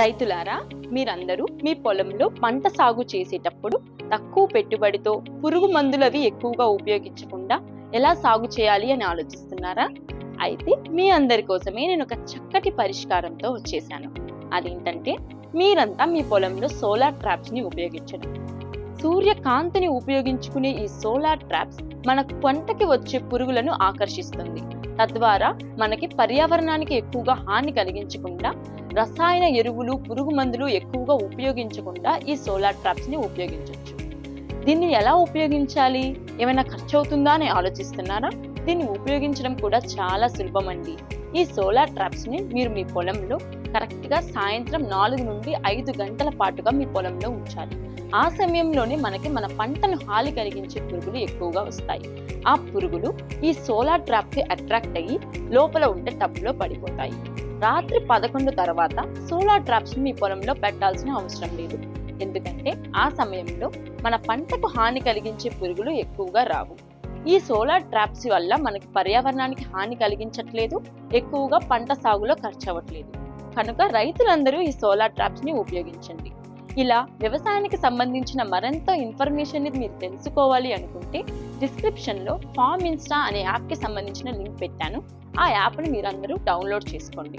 రైతులారా మీరందరూ మీ పొలంలో పంట సాగు చేసేటప్పుడు తక్కువ పెట్టుబడితో పురుగు మందులవి ఎక్కువగా ఉపయోగించకుండా ఎలా సాగు చేయాలి అని ఆలోచిస్తున్నారా? అయితే మీ అందరి కోసమే నేను ఒక చక్కటి పరిష్కారంతో వచ్చేసాను. అదేంటంటే మీరంతా మీ పొలంలో సోలార్ ట్రాప్స్ని ఉపయోగించడం. సూర్యకాంతిని ఉపయోగించుకునే ఈ సోలార్ ట్రాప్స్ మన పంటకి వచ్చే పురుగులను ఆకర్షిస్తుంది. తద్వారా మనకి పర్యావరణానికి ఎక్కువగా హాని కలిగించకుండా రసాయన ఎరువులు పురుగు మందులు ఎక్కువగా ఉపయోగించకుండా ఈ సోలార్ ట్రాప్స్ని ఉపయోగించవచ్చు దీన్ని ఎలా ఉపయోగించాలి? ఏమైనా ఖర్చు అవుతుందా అని ఆలోచిస్తున్నారా? దీన్ని ఉపయోగించడం కూడా చాలా సులభమండి. ఈ సోలార్ ట్రాప్స్ని మీరు మీ పొలంలో కరెక్ట్గా సాయంత్రం నాలుగు నుండి ఐదు గంటల పాటుగా మీ పొలంలో ఉంచాలి. ఆ సమయంలోనే మనకి మన పంటను హాని కలిగించే పురుగులు ఎక్కువగా వస్తాయి. ఆ పురుగులు ఈ సోలార్ ట్రాప్కి అట్రాక్ట్ అయ్యి లోపల ఉంటే టబ్లో పడిపోతాయి. రాత్రి పదకొండు తర్వాత సోలార్ ట్రాప్స్ మీ పొలంలో పెట్టాల్సిన అవసరం లేదు. ఎందుకంటే ఆ సమయంలో మన పంటకు హాని కలిగించే పురుగులు ఎక్కువగా రావు. ఈ సోలార్ ట్రాప్స్ వల్ల మనకి పర్యావరణానికి హాని కలిగించట్లేదు ఎక్కువగా పంట సాగులో ఖర్చు అవ్వట్లేదు కనుక రైతులందరూ ఈ సోలార్ ట్రాప్స్ని ఉపయోగించండి. ఇలా వ్యవసాయానికి సంబంధించిన మరింత ఇన్ఫర్మేషన్ మీరు తెలుసుకోవాలి అనుకుంటే డిస్క్రిప్షన్లో ఫార్మ్ ఇన్స్టా అనే యాప్కి సంబంధించిన లింక్ పెట్టాను. ఆ యాప్ని మీరందరూ డౌన్లోడ్ చేసుకోండి.